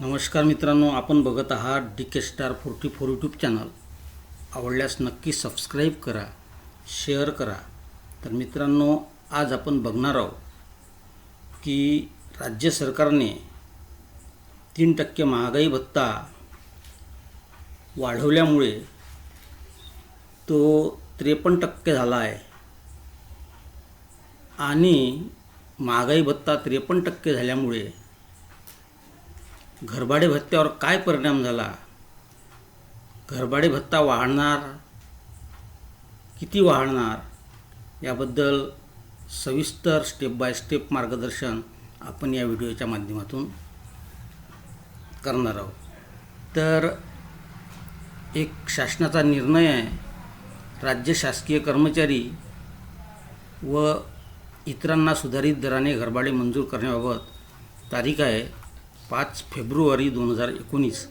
नमस्कार मित्रांनो आपण बघत आहात D K star forty four YouTube channel आवडल्यास नक्की सबस्क्राईब करा शेअर करा. तर मित्रांनो आज आपण बघणार आहोत की राज्य सरकारने तीन टक्के महागाई भत्ता वाढवल्यामुळे तो त्रेपन्न टक्के झाला आहे. आणि महागाई भत्ता त्रेपन्न टक्के झाल्यामुळे घरभाडे भत्त्यावर काय परिणाम झाला? घरभाडे भत्ता वाढणार? किती वाढणार? याबद्दल सविस्तर स्टेप बाय स्टेप मार्गदर्शन आपण या व्हिडिओच्या माध्यमातून करणार आहोत. तर एक शासनाचा निर्णय आहे. राज्य शासकीय कर्मचारी व इतरांना सुधारित दराने घरभाडे मंजूर करण्याबाबत तारीख आहे. पाच फेब्रुवारी दोन हजार एकोणीस.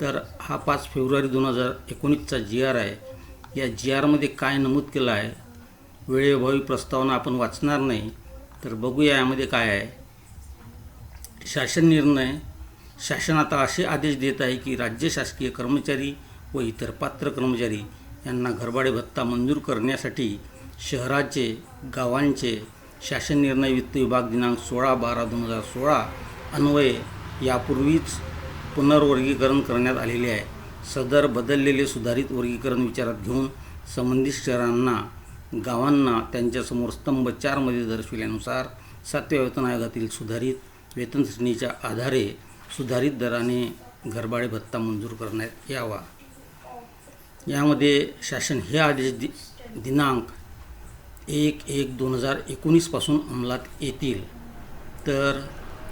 तर हा पाच फेब्रुवारी दोन हजार एकोणीसचा जी आर आहे. या जी आरमध्ये काय नमूद केलं आहे? वेळेभावी प्रस्तावना आपण वाचणार नाही. तर बघूया यामध्ये काय आहे. शासन निर्णय. शासन आता असे आदेश देत आहे की राज्य शासकीय कर्मचारी व इतर पात्र कर्मचारी यांना घरभाडे भत्ता मंजूर करण्यासाठी शहराचे गावांचे शासन निर्णय वित्त विभाग दिनांक सोळा बारा दोन हजार सोळा अन्वये यापूर्वीच पुनर्वर्गीकरण करण्यात आलेले आहे. सदर बदललेले सुधारित वर्गीकरण विचारात घेऊन संबंधित शहरांना गावांना त्यांच्यासमोर स्तंभ चारमध्ये दर्शविल्यानुसार सातव्या वेतन आयोगातील सुधारित वेतन श्रेणीच्या आधारे सुधारित दराने घरभाडे भत्ता मंजूर करण्यात यावा. यामध्ये शासन हे आदेश दि दिनांक एक एक दोन हजार एकोणीसपासून अंमलात येतील. तर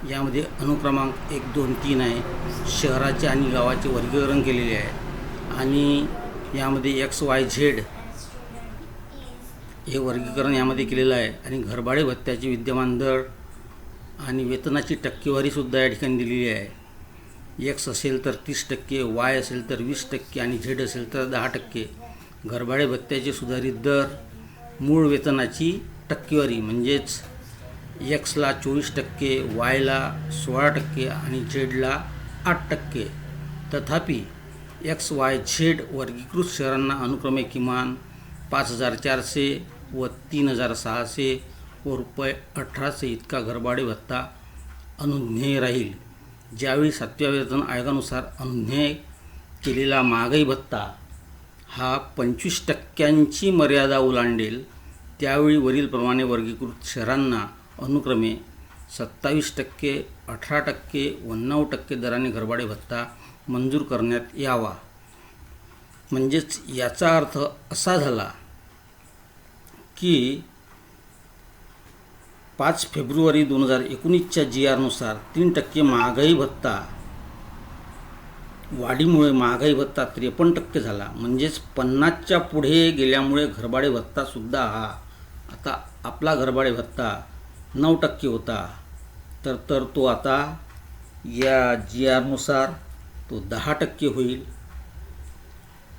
यामध्ये अनुक्रमांक एक दोन तीन आहे. शहराचे आणि गावाचे वर्गीकरण केलेले आहे. आणि यामध्ये एक्स वाय झेड हे वर्गीकरण यामध्ये केलेलं आहे. आणि घरभाडे भत्त्याचे विद्यमान दर आणि वेतनाची टक्केवारीसुद्धा या ठिकाणी दिलेली आहे. एक्स असेल तर तीस टक्के वाय असेल तर वीस टक्के आणि झेड असेल तर दहा टक्के. घरभाडे भत्त्याचे सुधारित दर मूळ वेतनाची टक्केवारी म्हणजेच एक्सला चोवीस टक्के वायला सोळा टक्के आणि झेडला आठ टक्के. तथापि एक्स वाय झेड वर्गीकृत शहरांना अनुक्रमे किमान पाच हजार चारशे व तीन हजार सहाशे व रुपये अठराशे इतका घरभाडे भत्ता अनुज्ञेय राहील. ज्यावेळी सातव्या वेतन आयोगानुसार अनुज्ञेय केलेला महागाई भत्ता हा पंचवीस टक्क्यांची मर्यादा ओलांडेल त्यावेळी वरीलप्रमाणे वर्गीकृत शहरांना अनुक्रमे सत्तावीस टक्के अठरा टक्के व नऊ टक्के दराने घरभाडे भत्ता मंजूर करण्यात यावा. म्हणजेच याचा अर्थ असा झाला की पाच फेब्रुवारी दोन हजार एकोणीसच्या जी आरनुसार तीन टक्के महागाई भत्ता वाढीमुळे महागाई भत्ता त्रेपन्न टक्के झाला. म्हणजेच पन्नासच्या पुढे गेल्यामुळे घरभाडे भत्तासुद्धा हा आता आपला घरभाडे भत्ता नऊ टक्के होता. तर तर तो आता या जी आरनुसार तो दहा टक्के होईल.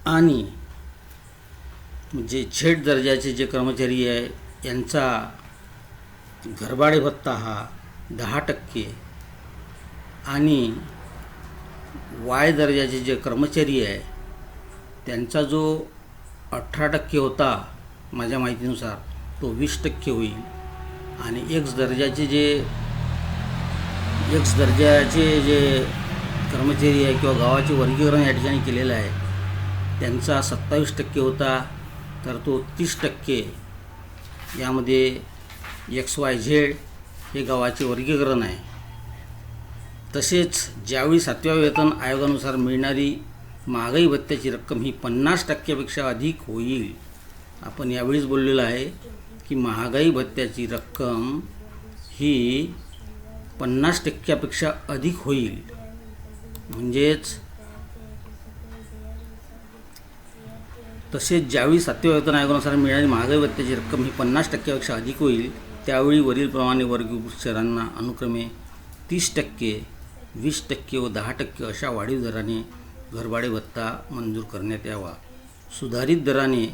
आणि जे झेड दर्जाचे जे कर्मचारी आहे यांचा घरभाडे भत्ता हा दहा टक्के. आणि वाय दर्जाचे जे कर्मचारी आहे त्यांचा जो अठरा टक्के होता माझ्या माहितीनुसार तो वीस टक्के होईल. आणि एक्स दर्जाचे जे एक्स दर्जाचे जे कर्मचारी आहे किंवा गावाचे वर्गीकरण या ठिकाणी केलेलं आहे त्यांचा सत्तावीस टक्के होता तर तो तीस टक्के यामध्ये एक्स वाय झेड हे गावाचे वर्गीकरण आहे. तसेच ज्यावेळी सातव्या वेतन आयोगानुसार मिळणारी महागाई भत्त्याची रक्कम ही पन्नास टक्क्यापेक्षा अधिक होईल आपण यावेळीच बोललेलं आहे. की महागाई भत्त्याची रक्कम ही पन्नास टक्क्यापेक्षा अधिक होईल. म्हणजेच तसेच ज्यावेळी सातव्या वेतन आयोगानुसार मिळणारी महागाई भत्त्याची रक्कम ही पन्नास टक्क्यापेक्षा अधिक होईल त्यावेळी वरीलप्रमाणे वर्गीकृत शहरांना अनुक्रमे तीस टक्के वीस टक्के व दहा टक्के अशा वाढीव दराने घरभाडे भत्ता मंजूर करण्यात यावा. सुधारित दराने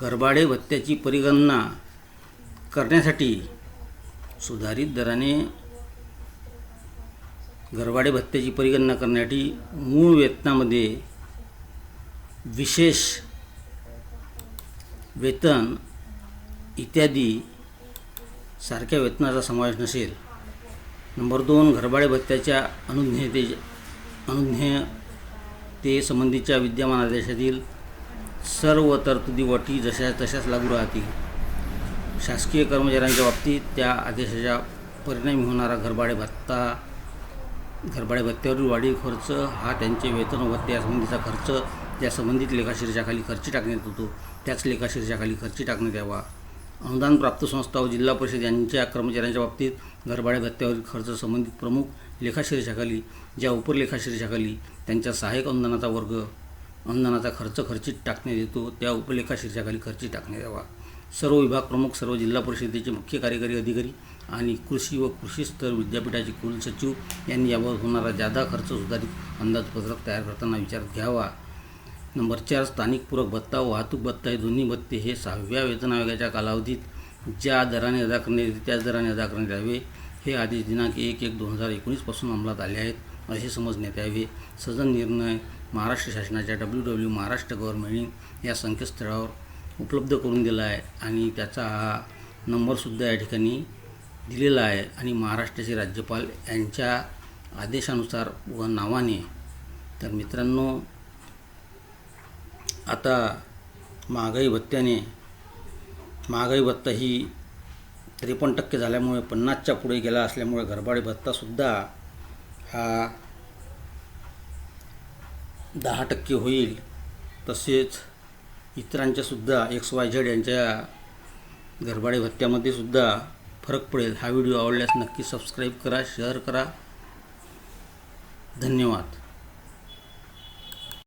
घरभाडे भत्त्याची परिगणना करण्यासाठी सुधारित दराने घरभाडे भत्त्याची परिगणना करण्यासाठी मूळ वेतनामध्ये विशेष वेतन इत्यादी सारख्या वेतनाचा समावेश नसेल. नंबर दोन घरभाडे भत्त्याच्या अनुज्ञेते अनुज्ञेते संबंधीच्या विद्यमान आदेशातील सर्व तरतुदी व जशा तशाच लागू राहतील. शासकीय कर्मचाऱ्यांच्या बाबतीत त्या आदेशाच्या परिणामी होणारा घरभाडे भत्ता घरभाडे भत्त्यावरील वाढीव खर्च हा त्यांचे वेतन व भत्ते यासंबंधीचा खर्च ज्या संबंधित लेखाशीर्षाखाली खर्च टाकण्यात येतो त्याच लेखाशीर्षाखाली खर्च खर्ची टाकण्यात यावा. अनुदान प्राप्त संस्था व जिल्हा परिषद यांच्या कर्मचाऱ्यांच्या बाबतीत घरभाडे भत्त्यावरील खर्च संबंधित प्रमुख लेखाशीर्षाखाली ज्या उपलेखाशीर्षाखाली त्यांच्या सहाय्यक अनुदानाचा वर्ग अनुदानाचा खर्च खर्चित टाकण्यात येतो त्या उपलेखाशीर्षाखाली खर्ची टाकण्यात यावा. सर्व विभाग प्रमुख सर्व जिल्हा परिषदेचे मुख्य कार्यकारी अधिकारी आणि कृषी व कृषी स्तर विद्यापीठाचे कुलसचिव यांनी यावर होणारा जादा खर्च सुधारित अंदाजपत्रक तयार करताना विचारात घ्यावा. नंबर चार स्थानिक पूरक भत्ता व वाहतूक भत्ता हे दोन्ही भत्ते हे सहाव्या वेतन आयोगाच्या कालावधीत ज्या दराने अदा करण्यात येते त्याच दराने अदा करण्यात यावे. हे आदेश दिनांक एक एक दोन हजार एकोणीसपासून अंमलात आले आहेत असे समजण्यात यावे. सदन निर्णय महाराष्ट्र शासनाच्या डब्ल्यू डब्ल्यू महाराष्ट्र गव्हर्मेंट या संकेतस्थळावर उपलब्ध करून दिला आहे आणि त्याचा हा नंबरसुद्धा या ठिकाणी दिलेला आहे. आणि महाराष्ट्राचे राज्यपाल यांच्या आदेशानुसार व नावाने. तर मित्रांनो आता महागाई भत्त्याने महागाई भत्ता ही त्रेपन्न टक्के झाल्यामुळे पन्नासच्या पुढे गेला असल्यामुळे घरभाडे भत्तासुद्धा हा दहा टक्के होईल तसेच इतरांच्यासुद्धा एक्स वाय झेड यांच्या घरभाडे भत्त्यामध्ये सुद्धा फरक पडेल. हा व्हिडिओ आवडल्यास नक्की सबस्क्राईब करा शेअर करा. धन्यवाद.